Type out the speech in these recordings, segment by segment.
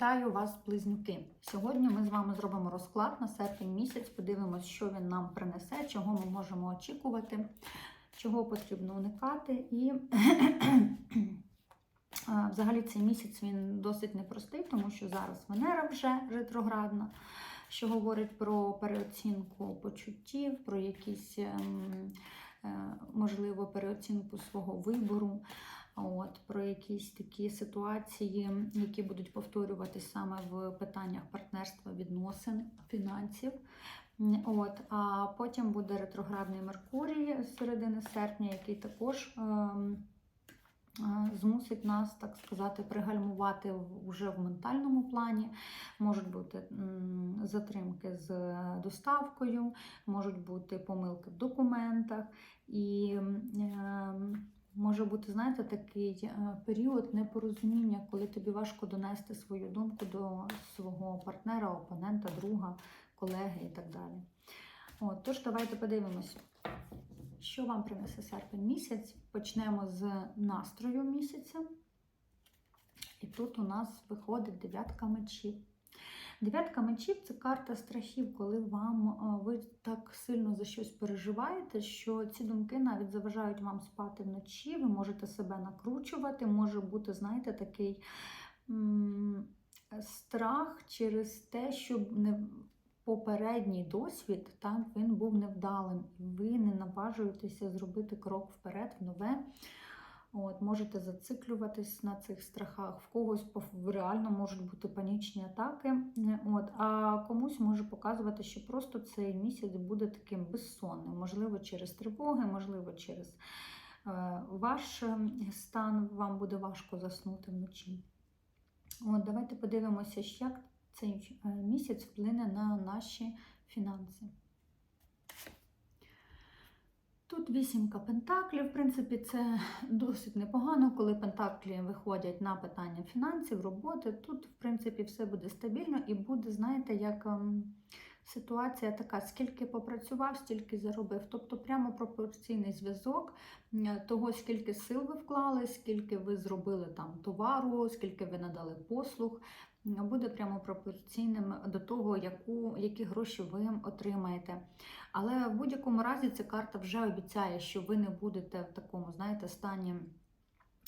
Вітаю вас, близнюки! Сьогодні ми з вами зробимо розклад на серпень місяць. Подивимось, що він нам принесе, чого ми можемо очікувати, чого потрібно уникати. І взагалі цей місяць він досить непростий, тому що зараз Венера вже ретроградна, що говорить про переоцінку почуттів, про якісь, ем, е, можливо, переоцінку свого вибору. От, Про якісь такі ситуації, які будуть повторюватись саме в питаннях партнерства, відносин, фінансів. От, А потім буде ретроградний Меркурій з середини серпня, який також е, е, змусить нас, так сказати, пригальмувати вже в ментальному плані. Можуть бути затримки з доставкою, можуть бути помилки в документах. і е, Може бути, знаєте, такий е, період непорозуміння, коли тобі важко донести свою думку до свого партнера, опонента, друга, колеги і так далі. От, Тож, давайте подивимося, що вам принесе серпень місяць. Почнемо з настрою місяця. І тут у нас виходить дев'ятка мечів. Дев'ятка мечів це карта страхів, коли вам ви так сильно за щось переживаєте, що ці думки навіть заважають вам спати вночі, ви можете себе накручувати, може бути, знаєте, такий страх через те, щоб не попередній досвід так, він був невдалим, і ви не наважуєтеся зробити крок вперед в нове. От, Можете зациклюватись на цих страхах, в когось реально можуть бути панічні атаки. От, А комусь може показувати, що просто цей місяць буде таким безсонним, можливо, через тривоги, можливо, через е, ваш стан, вам буде важко заснути вночі. От, Давайте подивимося, як цей місяць вплине на наші фінанси. Тут вісімка пентаклів, в принципі, це досить непогано, коли пентаклі виходять на питання фінансів, роботи. Тут, в принципі, все буде стабільно і буде, знаєте, як ем, ситуація така, скільки попрацював, стільки заробив. Тобто прямо пропорційний зв'язок того, скільки сил ви вклали, скільки ви зробили там товару, скільки ви надали послуг. Буде прямо пропорційним до того, яку, які гроші ви отримаєте. Але в будь-якому разі ця карта вже обіцяє, що ви не будете в такому, знаєте, стані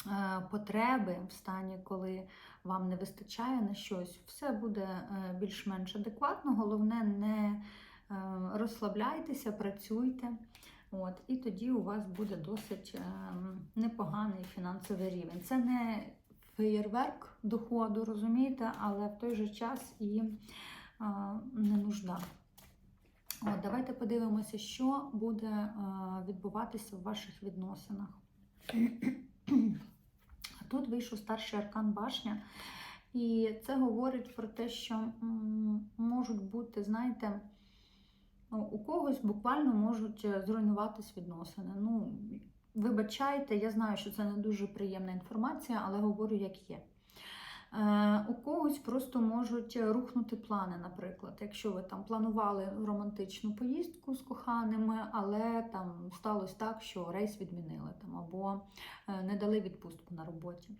е, потреби, в стані, коли вам не вистачає на щось. Все буде е, більш-менш адекватно. Головне, не е, розслабляйтеся, працюйте. От, І тоді у вас буде досить непоганий фінансовий рівень. Це не феєрверк доходу, розумієте, але в той же час і а, не нужда. От, Давайте подивимося, що буде а, відбуватися в ваших відносинах. Тут вийшов старший аркан башня, і це говорить про те, що можуть бути, знаєте, ну, у когось буквально можуть зруйнуватись відносини. Ну, Вибачайте, я знаю, що це не дуже приємна інформація, але говорю, як є. Е, у когось просто можуть рухнути плани, наприклад, якщо ви там планували романтичну поїздку з коханими, але там сталося так, що рейс відмінили там, або е, не дали відпустку на роботі.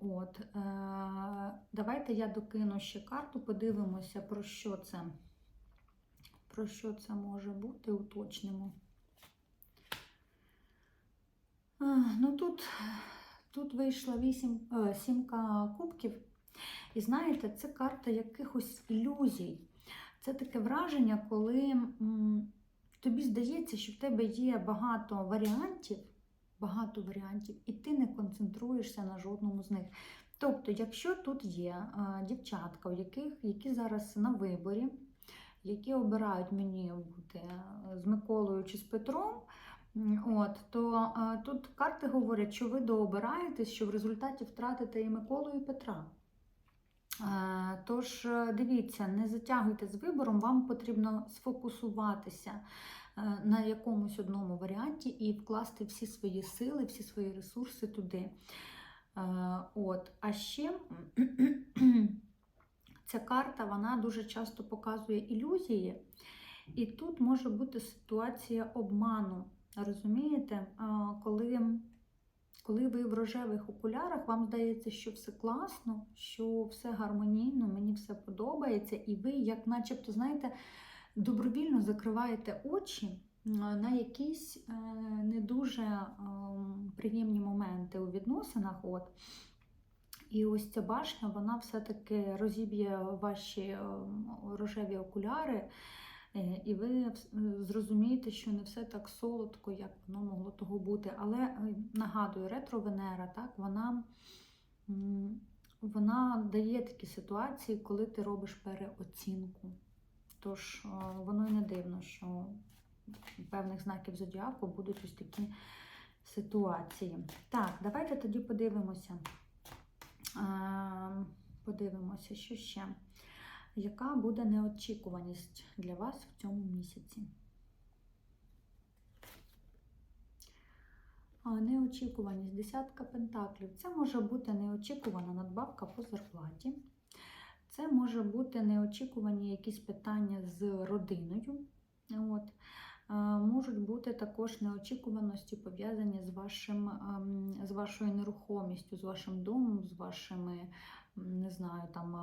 От, е, Давайте я докину ще карту, подивимося, про що це, про що це може бути, уточнимо. Ну Тут тут вийшла вісім, е, сімка кубків. І знаєте, це карта якихось ілюзій. Це таке враження, коли тобі здається, що в тебе є багато варіантів, багато варіантів, і ти не концентруєшся на жодному з них. Тобто, якщо тут є а, е, дівчатка, у яких, які зараз на виборі, які обирають мені бути е, з Миколою чи з Петром, От, то а, тут карти говорять, що ви дообираєтесь, що в результаті втратите і Миколу, і Петра. А, тож, е, дивіться, не затягуйте з вибором, вам потрібно сфокусуватися е, на якомусь одному варіанті і вкласти всі свої сили, всі свої ресурси туди. А, от, А ще ця карта вона дуже часто показує ілюзії, і тут може бути ситуація обману. Розумієте, коли Коли ви в рожевих окулярах, вам здається, що все класно, що все гармонійно, мені все подобається, і ви, як начебто, знаєте, добровільно закриваєте очі на якісь е, не дуже ем, приємні моменти у відносинах. От. І ось ця башня, вона все-таки розіб'є ваші ем, рожеві окуляри, е, і ви е, зрозумієте, що не все так солодко, як воно могло того бути. Але е, нагадую, ретро-Венера, так, вона, вона дає такі ситуації, коли ти робиш переоцінку. Тож е, воно й не дивно, що певних знаків зодіаку будуть ось такі ситуації. Так, давайте тоді подивимося. Е, Подивимося, що ще. Яка буде неочікуваність для вас в цьому місяці? Неочікуваність, десятка пентаклів. Це може бути неочікувана надбавка по зарплаті. Це може бути неочікувані якісь питання з родиною. От. Можуть бути також неочікуваності пов'язані з, вашим, ем, з вашою нерухомістю, з вашим домом, з вашими, не знаю, там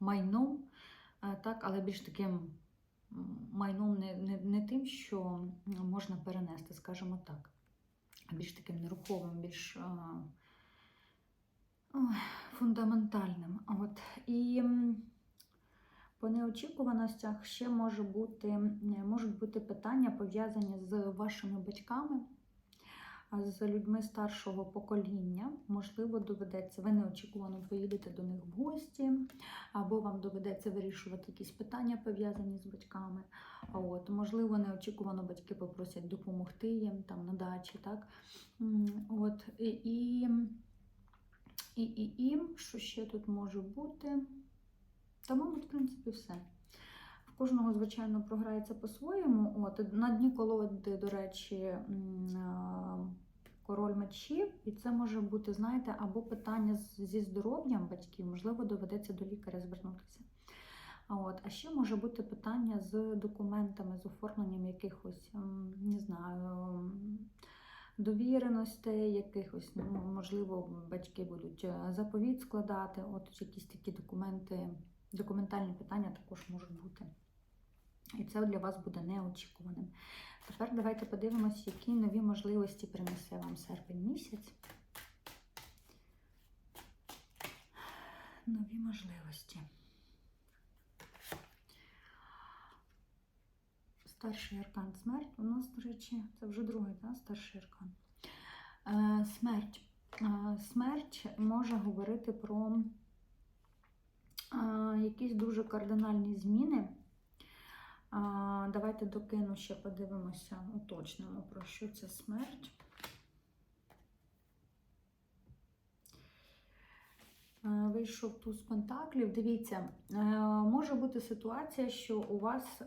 майном, е, так, але більш таким майном не, не, не тим, що можна перенести, скажімо так, а більш таким нерухомим, більш е, ой, фундаментальним. От. І по неочікуваностях ще може бути, можуть бути питання пов'язані з вашими батьками, а з людьми старшого покоління. Можливо, доведеться, ви неочікувано поїдете до них в гості, або вам доведеться вирішувати якісь питання пов'язані з батьками. От, можливо, неочікувано батьки попросять допомогти їм там на дачі. Так? От, і, і, і, і, що ще тут може бути? Та, мабуть, в принципі, все. Кожного, звичайно, програється по-своєму. От, на дні колоди, до речі, король мечів, і це може бути, знаєте, або питання зі здоров'ям батьків, можливо, доведеться до лікаря звернутися. А, от, а ще може бути питання з документами, з оформленням якихось, не знаю, довіреностей, якихось, ну, можливо, батьки будуть е, заповіт складати. От якісь такі документи, документальні питання також можуть бути. І це для вас буде неочікуваним. Тепер давайте подивимося, які нові можливості принесе вам серпень місяць. Нові можливості. Старший аркан смерть. У нас, до речі, це вже другий, да? старший аркан. Е, смерть. Е, смерть може говорити про е, якісь дуже кардинальні зміни. Давайте докину ще подивимося, уточнимо, про що це смерть. Е, Вийшов туз пентаклів. Дивіться, е, може бути ситуація, що у вас е,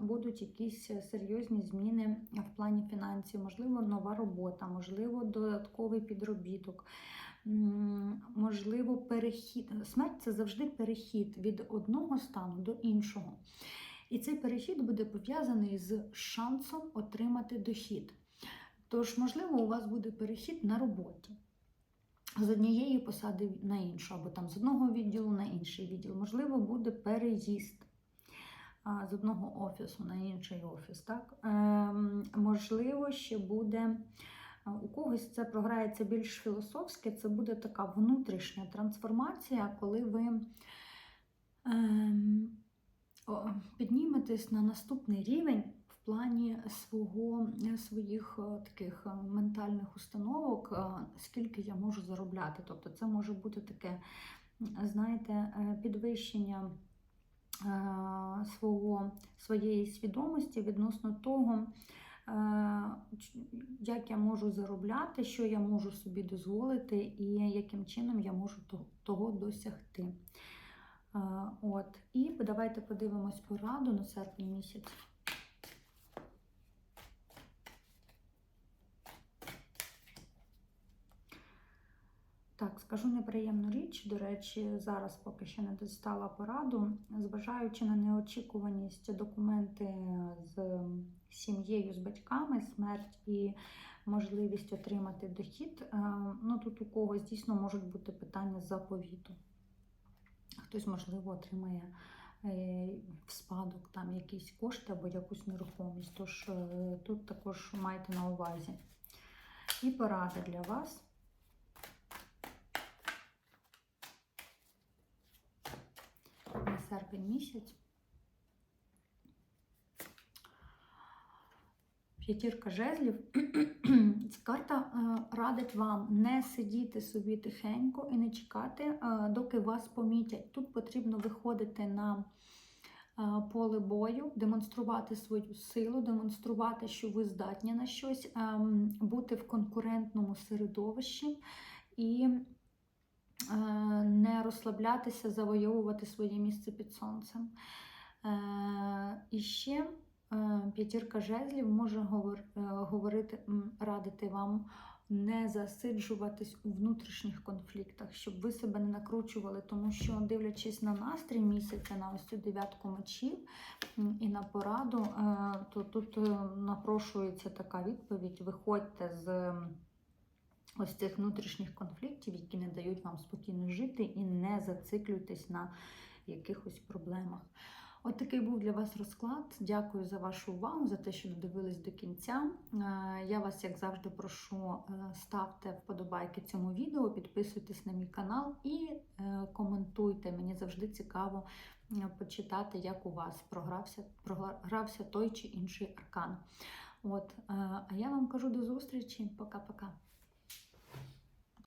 будуть якісь серйозні зміни в плані фінансів, можливо, нова робота, можливо, додатковий підробіток. Можливо, перехід. Смерть це завжди перехід від одного стану до іншого. І цей перехід буде пов'язаний з шансом отримати дохід. Тож, можливо, у вас буде перехід на роботі з однієї посади на іншу, або там з одного відділу на інший відділ. Можливо, буде переїзд з одного офісу на інший офіс. Так? Ем, можливо, ще буде. У когось це програється більш філософське, це буде така внутрішня трансформація, коли ви ем, підніметесь на наступний рівень в плані свого, своїх е, таких е, ментальних установок, е, скільки я можу заробляти. Тобто це може бути таке, знаєте, е, підвищення е, свого, своєї свідомості відносно того, е, як я можу заробляти, що я можу собі дозволити, і яким чином я можу того досягти. Е, От. Давайте подивимось пораду на серпень місяць. Так, скажу неприємну річ. До речі, зараз поки ще не дістала пораду, зважаючи на неочікуваність документи з сім'єю, з батьками, смерть і можливість отримати дохід. Е, Ну, тут у когось дійсно можуть бути питання заповіту. Хтось, можливо, отримає в спадок там якісь кошти або якусь нерухомість. Тож е, тут також майте на увазі. І порада для вас. На серпень місяць. П'ятірка жезлів. Ця карта е, радить вам не сидіти собі тихенько і не чекати, е, доки вас помітять. Тут потрібно виходити на е, поле бою, демонструвати свою силу, демонструвати, що ви здатні на щось, ем, бути в конкурентному середовищі і не розслаблятися, завойовувати своє місце під сонцем. І ще п'ятірка жезлів може е, говорити, радити вам не засиджуватись у внутрішніх конфліктах, щоб ви себе не накручували, тому що, дивлячись на настрій місяця, на ось цю дев'ятку мечів і на пораду, е, то тут е, напрошується така відповідь: виходьте з. Ось цих внутрішніх конфліктів, які не дають вам спокійно жити, і не зациклюйтесь на якихось проблемах. От такий був для вас розклад. Дякую за вашу увагу, за те, що додивились до кінця. Е, Я вас, як завжди, прошу, е, ставте вподобайки цьому відео, підписуйтесь на мій канал і е, коментуйте. Мені завжди цікаво почитати, як у вас програвся, програвся той чи інший аркан. От, а я вам кажу до зустрічі. Пока-пока.